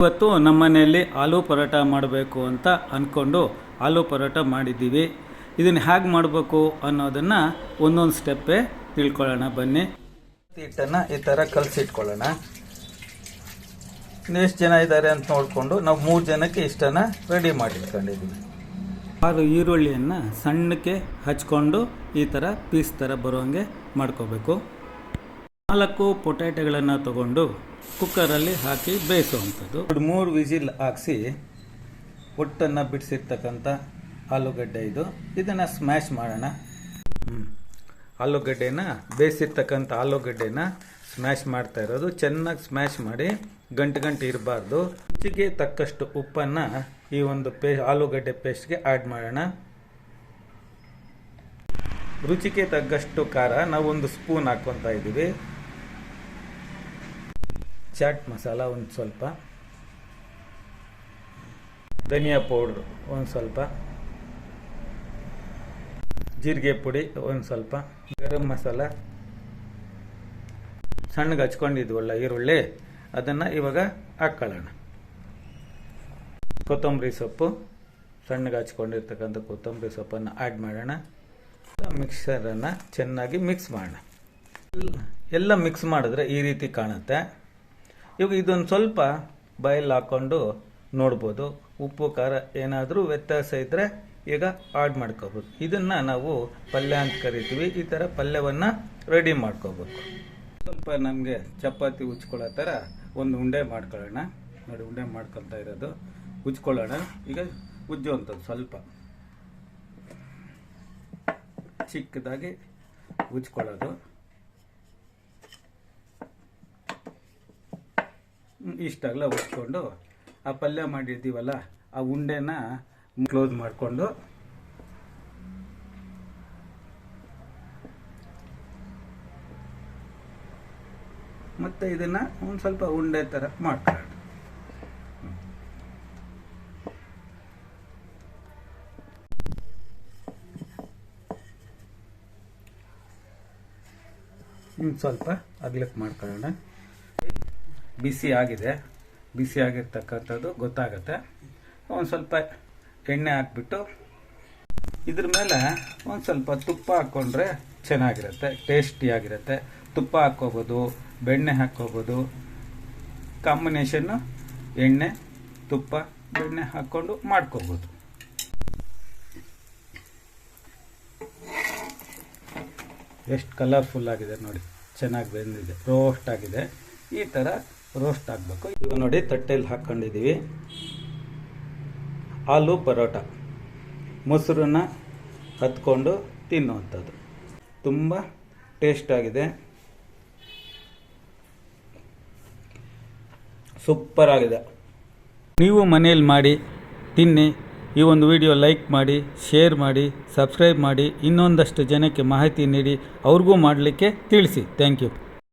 ಇವತ್ತು ನಮ್ಮ ಮನೆಯಲ್ಲಿ ಆಲೂ ಪರೋಟ ಮಾಡಬೇಕು ಅಂತ ಅಂದ್ಕೊಂಡು ಆಲೂ ಪರೋಟ ಮಾಡಿದ್ದೀವಿ. ಇದನ್ನು ಹೇಗೆ ಮಾಡಬೇಕು ಅನ್ನೋದನ್ನು ಒಂದೊಂದು ಸ್ಟೆಪ್ಪೇ ತಿಳ್ಕೊಳ್ಳೋಣ ಬನ್ನಿ. ಹಿಟ್ಟನ್ನು ಈ ಥರ ಕಲಸಿಟ್ಕೊಳ್ಳೋಣ. ಎಷ್ಟು ಜನ ಇದ್ದಾರೆ ಅಂತ ನೋಡಿಕೊಂಡು ನಾವು ಮೂರು ಜನಕ್ಕೆ ಇಷ್ಟನ್ನು ರೆಡಿ ಮಾಡಿಟ್ಕೊಂಡಿದ್ದೀವಿ ಆರು ಈರುಳ್ಳಿಯನ್ನು ಸಣ್ಣಕ್ಕೆ ಹಚ್ಕೊಂಡು ಈ ಥರ ಪೀಸ್ ಥರ ಬರೋಂಗೆ ಮಾಡ್ಕೋಬೇಕು. ನಾಲ್ಕು ಪೊಟ್ಯಾಟೊಗಳನ್ನು ತಗೊಂಡು ಕುಕ್ಕರಲ್ಲಿ ಹಾಕಿ ಬೇಯಿಸುವಂಥದ್ದು. ಮೂರು ವಿಸಿಲ್ ಹಾಕಿಸಿ ಒಟ್ಟನ್ನು ಬಿಡಿಸಿರ್ತಕ್ಕಂಥ ಆಲೂಗಡ್ಡೆ ಇದು. ಇದನ್ನು ಸ್ಮ್ಯಾಶ್ ಮಾಡೋಣ. ಆಲೂಗಡ್ಡೆನ ಬೇಯಿಸಿರ್ತಕ್ಕಂಥ ಆಲೂಗಡ್ಡೆನ ಸ್ಮ್ಯಾಶ್ ಮಾಡ್ತಾ ಇರೋದು. ಚೆನ್ನಾಗಿ ಸ್ಮ್ಯಾಶ್ ಮಾಡಿ ಗಂಟು ಗಂಟು ಇರಬಾರ್ದು. ರುಚಿಗೆ ತಕ್ಕಷ್ಟು ಉಪ್ಪನ್ನು ಈ ಒಂದು ಪೇ, ಆಲೂಗಡ್ಡೆ ಪೇಸ್ಟ್ಗೆ ಆ್ಯಡ್ ಮಾಡೋಣ. ರುಚಿಗೆ ತಕ್ಕಷ್ಟು ಖಾರ ನಾವು ಒಂದು ಸ್ಪೂನ್ ಹಾಕ್ಕೊತಾ ಇದ್ದೀವಿ. ಚಾಟ್ ಮಸಾಲ ಒಂದು ಸ್ವಲ್ಪ. ಧನಿಯಾ ಪೌಡ್ರು. ಒಂದು ಸ್ವಲ್ಪ. ಜೀರಿಗೆ ಪುಡಿ ಒಂದು ಸ್ವಲ್ಪ. ಗರಂ ಮಸಾಲ. ಸಣ್ಣಗೆ ಹಚ್ಕೊಂಡಿದ್ವಲ್ಲ ಈರುಳ್ಳಿ. ಅದನ್ನು ಇವಾಗ ಹಾಕ್ಕೊಳ್ಳೋಣ ಕೊತ್ತಂಬರಿ ಸೊಪ್ಪು. ಸಣ್ಣಗೆ ಹಚ್ಕೊಂಡಿರ್ತಕ್ಕಂಥ ಕೊತ್ತಂಬರಿ ಸೊಪ್ಪನ್ನು ಆ್ಯಡ್ ಮಾಡೋಣ. ಮಿಕ್ಸರನ್ನು ಚೆನ್ನಾಗಿ ಮಿಕ್ಸ್ ಮಾಡೋಣ. ಎಲ್ಲ ಮಿಕ್ಸ್ ಮಾಡಿದ್ರೆ ಈ ರೀತಿ ಕಾಣುತ್ತೆ. ಇವಾಗ ಇದೊಂದು ಸ್ವಲ್ಪ ಬಾಯಲ್ಲಿ ಹಾಕ್ಕೊಂಡು ನೋಡ್ಬೋದು. ಉಪ್ಪು, ಖಾರ ಏನಾದರೂ ವ್ಯತ್ಯಾಸ ಇದ್ದರೆ ಈಗ ಆಡ್ ಮಾಡ್ಕೋಬೋದು. ಇದನ್ನು ನಾವು ಪಲ್ಯ ಅಂತ ಕರಿತೀವಿ. ಈ ಥರ ಪಲ್ಯವನ್ನು ರೆಡಿ ಮಾಡ್ಕೋಬೇಕು. ಸ್ವಲ್ಪ ನಮಗೆ ಚಪಾತಿ ಉಚ್ಕೊಳ್ಳೋ ಥರ ಒಂದು ಉಂಡೆ ಮಾಡ್ಕೊಳ್ಳೋಣ. ನೋಡಿ, ಉಂಡೆ ಮಾಡ್ಕೊಳ್ತಾ ಇರೋದು. ಉಜ್ಕೊಳ್ಳೋಣ. ಈಗ ಉಜ್ಜುವಂಥದ್ದು ಸ್ವಲ್ಪ. ಚಿಕ್ಕದಾಗಿ ಉಜ್ಕೊಳ್ಳೋದು. ಇಷ್ಟಾಗಲ ಉಚ್ಕೊಂಡು ಆ ಪಲ್ಯ ಮಾಡಿರ್ತೀವಲ್ಲ, ಆ ಉಂಡೆನ ಕ್ಲೋಸ್ ಮಾಡಿಕೊಂಡು ಮತ್ತೆ ಇದನ್ನ ಒಂದು ಸ್ವಲ್ಪ ಉಂಡೆ ಥರ ಮಾಡ್ಕೊಳ್ಳೋಣ. ಸ್ವಲ್ಪ ಅಗ್ಲಕ್ಕೆ ಮಾಡ್ಕೊಳ್ಳೋಣ. ಬಿಸಿ ಆಗಿದೆ. ಬಿಸಿ ಆಗಿರ್ತಕ್ಕಂಥದ್ದು ಗೊತ್ತಾಗತ್ತೆ. ಒಂದು ಸ್ವಲ್ಪ ಎಣ್ಣೆ ಹಾಕ್ಬಿಟ್ಟು ಇದ್ರ ಮೇಲೆ ಒಂದು ಸ್ವಲ್ಪ ತುಪ್ಪ ಹಾಕ್ಕೊಂಡ್ರೆ ಚೆನ್ನಾಗಿರುತ್ತೆ ಟೇಸ್ಟಿಯಾಗಿರುತ್ತೆ ತುಪ್ಪ ಹಾಕ್ಕೋಬೋದು, ಬೆಣ್ಣೆ ಹಾಕ್ಕೋಬೋದು. ಕಾಂಬಿನೇಷನ್ನು ಎಣ್ಣೆ, ತುಪ್ಪ, ಬೆಣ್ಣೆ ಹಾಕ್ಕೊಂಡು ಮಾಡ್ಕೋಬೋದು. ಎಷ್ಟು ಕಲರ್ಫುಲ್ ಆಗಿದೆ ನೋಡಿ, ಚೆನ್ನಾಗಿ ಬೆಂದಿದೆ ರೋಸ್ಟ್ ಆಗಿದೆ. ಈ ಥರ ರೋಸ್ಟ್ ಆಗಬೇಕು ಇವಾಗ ನೋಡಿ ತಟ್ಟೆಯಲ್ಲಿ ಹಾಕ್ಕೊಂಡಿದ್ದೀವಿ. ಆಲೂ ಪರೋಟ. ಮೊಸರನ್ನ ಹತ್ಕೊಂಡು ತಿನ್ನುವಂಥದ್ದು. ತುಂಬ ಟೇಸ್ಟಾಗಿದೆ ಸೂಪರ್ ನೀವು ಮನೆಯಲ್ಲಿ ಮಾಡಿ, ತಿನ್ನಿ. ಈ ಒಂದು ವಿಡಿಯೋ ಲೈಕ್ ಮಾಡಿ, ಶೇರ್ ಮಾಡಿ, ಸಬ್ಸ್ಕ್ರೈಬ್ ಮಾಡಿ. ಇನ್ನೊಂದಷ್ಟು ಜನಕ್ಕೆ ಮಾಹಿತಿ ನೀಡಿ, ಅವ್ರಿಗೂ ಮಾಡಲಿಕ್ಕೆ ತಿಳಿಸಿ. Thank you